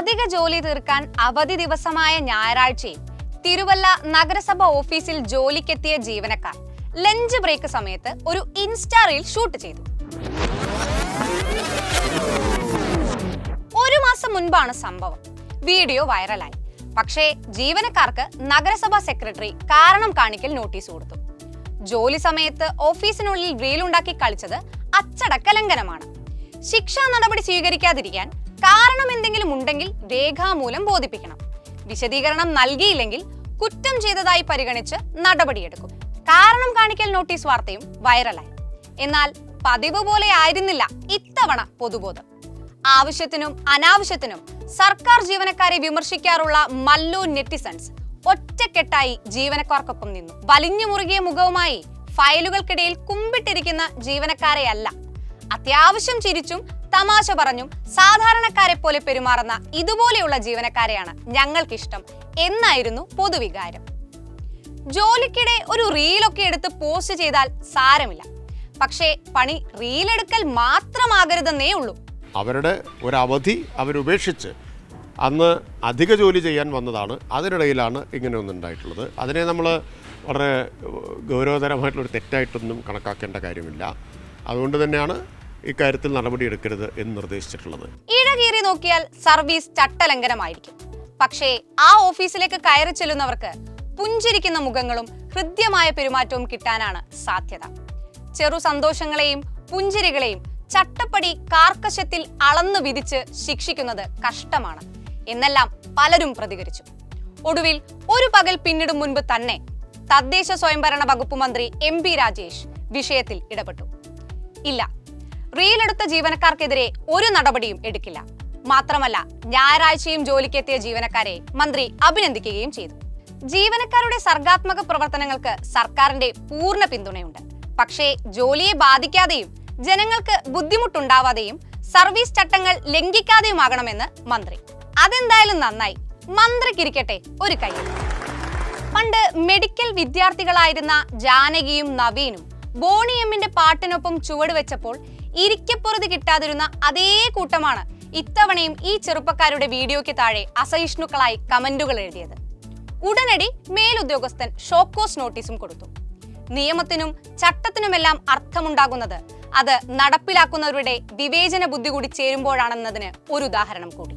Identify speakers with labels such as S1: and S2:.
S1: അധിക ജോലി തീർക്കാൻ അവധി ദിവസമായ ഞായറാഴ്ചയിൽ തിരുവല്ല നഗരസഭ ഓഫീസിൽ ജോലിക്കെത്തിയ ജീവനക്കാർ ലഞ്ച് ബ്രേക്ക് സമയത്ത് ഒരു ഇൻസ്റ്റാ റീൽ ഷൂട്ട് ചെയ്തു. ഒരു മാസം മുൻപാണ് സംഭവം. വീഡിയോ വൈറലായി. പക്ഷേ ജീവനക്കാർക്ക് നഗരസഭാ സെക്രട്ടറി കാരണം കാണിക്കൽ നോട്ടീസ് കൊടുത്തു. ജോലി സമയത്ത് ഓഫീസിനുള്ളിൽ റീലുണ്ടാക്കി കളിച്ചത് അച്ചടക്ക ലംഘനമാണ്. ശിക്ഷാ നടപടി സ്വീകരിക്കാതിരിക്കാൻ കാരണം എന്തെങ്കിലും ഉണ്ടെങ്കിൽ രേഖാമൂലം ബോധിപ്പിക്കണം. വിശദീകരണം നൽകിയില്ലെങ്കിൽ കുറ്റം ചെയ്തതായി പരിഗണിച്ച് നടപടിയെടുക്കും. കാരണം കാണിക്കൽ നോട്ടീസ് വാർത്തയും വൈറലായി. എന്നാൽ പതിവ് പോലെ ആയിരുന്നില്ല ഇത്തവണ പൊതുബോധം. ആവശ്യത്തിനും അനാവശ്യത്തിനും സർക്കാർ ജീവനക്കാരെ വിമർശിക്കാറുള്ള മല്ലു നെറ്റിസൺസ് ഒറ്റക്കെട്ടായി ജീവനക്കാർക്കൊപ്പം നിന്നു. വലിഞ്ഞു മുറുകിയ മുഖവുമായി ഫയലുകൾക്കിടയിൽ കുമ്പിട്ടിരിക്കുന്ന ജീവനക്കാരെയല്ല. അത്യാവശ്യം ചിരിച്ചും തമാശ പറഞ്ഞും സാധാരണക്കാരെ പോലെ പെരുമാറുന്ന ഇതുപോലെയുള്ള ജീവനക്കാരെയാണ് ഞങ്ങൾക്കിഷ്ടം എന്നായിരുന്നു പൊതുവികാരം. ജോലിക്കിടെ ഒരു റീലൊക്കെ എടുത്ത് പോസ്റ്റ് ചെയ്താൽ സാരമില്ല. പക്ഷേ പണി റീലെടുക്കൽ മാത്രമാകരുതെന്നേ ഉള്ളൂ.
S2: അവരുടെ ഒരു ഒരവധി അവരുപേക്ഷിച്ച് അന്ന് അധിക ജോലി ചെയ്യാൻ വന്നതാണ്. അതിനിടയിലാണ് ഇങ്ങനെ ഒന്നുണ്ടായിട്ടുള്ളത് അതിനെ നമ്മൾ വളരെ ഗൗരവതരമായിട്ടുള്ളൊരു തെറ്റായിട്ടൊന്നും കണക്കാക്കേണ്ട കാര്യമില്ല. അതുകൊണ്ട് തന്നെയാണ് ഇക്കാര്യത്തിൽ നടപടിയെടുക്കരുത് എന്ന് നിർദ്ദേശിച്ചിട്ടുള്ളത്.
S1: ഇഴകീറി നോക്കിയാൽ സർവീസ് ചട്ടലംഘനമായിരിക്കും. പക്ഷേ ആ ഓഫീസിലേക്ക് കയറി ചെല്ലുന്നവർക്ക് പുഞ്ചിരിക്കുന്ന മുഖങ്ങളും ഹൃദ്യമായ പെരുമാറ്റവും കിട്ടാനാണ് സാധ്യത. ചെറു സന്തോഷങ്ങളെയും പുഞ്ചിരികളെയും ചട്ടപ്പടി കാർക്കശത്തിൽ അളന്നു വിധിച്ച് ശിക്ഷിക്കുന്നത് കഷ്ടമാണ്. എന്നെല്ലാം പലരും പ്രതികരിച്ചു. ഒടുവിൽ ഒരു പകൽ പിന്നിടും മുൻപ് തന്നെ തദ്ദേശ സ്വയംഭരണ വകുപ്പ് മന്ത്രി എം പി രാജേഷ് വിഷയത്തിൽ ഇടപെട്ടു. ഇല്ല റീലെടുത്ത ജീവനക്കാർക്കെതിരെ ഒരു നടപടിയും എടുക്കില്ല. മാത്രമല്ല ഞായറാഴ്ചയും ജോലിക്കെത്തിയ ജീവനക്കാരെ മന്ത്രി അഭിനന്ദിക്കുകയും ചെയ്തു. ജീവനക്കാരുടെ സർഗാത്മക പ്രവർത്തനങ്ങൾക്ക് സർക്കാരിന്റെ പൂർണ പിന്തുണയുണ്ട്. പക്ഷേ ജോലിയെ ബാധിക്കാതെയും ജനങ്ങൾക്ക് ബുദ്ധിമുട്ടുണ്ടാവാതെയും സർവീസ് ചട്ടങ്ങൾ ലംഘിക്കാതെയുമാകണമെന്ന് മന്ത്രി. അതെന്തായാലും നന്നായി. മന്ത്രിക്കിരിക്കട്ടെ ഒരു കൈ. പണ്ട് മെഡിക്കൽ വിദ്യാർത്ഥികളായിരുന്ന ജാനകിയും നവീനും ബോണി എമ്മിന്റെ പാട്ടിനൊപ്പം ചുവട് വെച്ചപ്പോൾ ഇരിക്കപ്പുറത്ത് കിട്ടാതിരുന്ന അതേ കൂട്ടമാണ് ഇത്തവണയും ഈ ചെറുപ്പക്കാരുടെ വീഡിയോയ്ക്ക് താഴെ അസഹിഷ്ണുക്കളായി കമന്റുകൾ എഴുതിയത്. ഉടനടി മേലുദ്യോഗസ്ഥൻ ഷോക്കോസ് നോട്ടീസും കൊടുത്തു. നിയമത്തിനും ചട്ടത്തിനുമെല്ലാം അർത്ഥമുണ്ടാകുന്നത് അത് നടപ്പിലാക്കുന്നവരുടെ വിവേചന ബുദ്ധി കൂടി ചേരുമ്പോഴാണെന്നതിന് ഒരു ഉദാഹരണം കൂടി.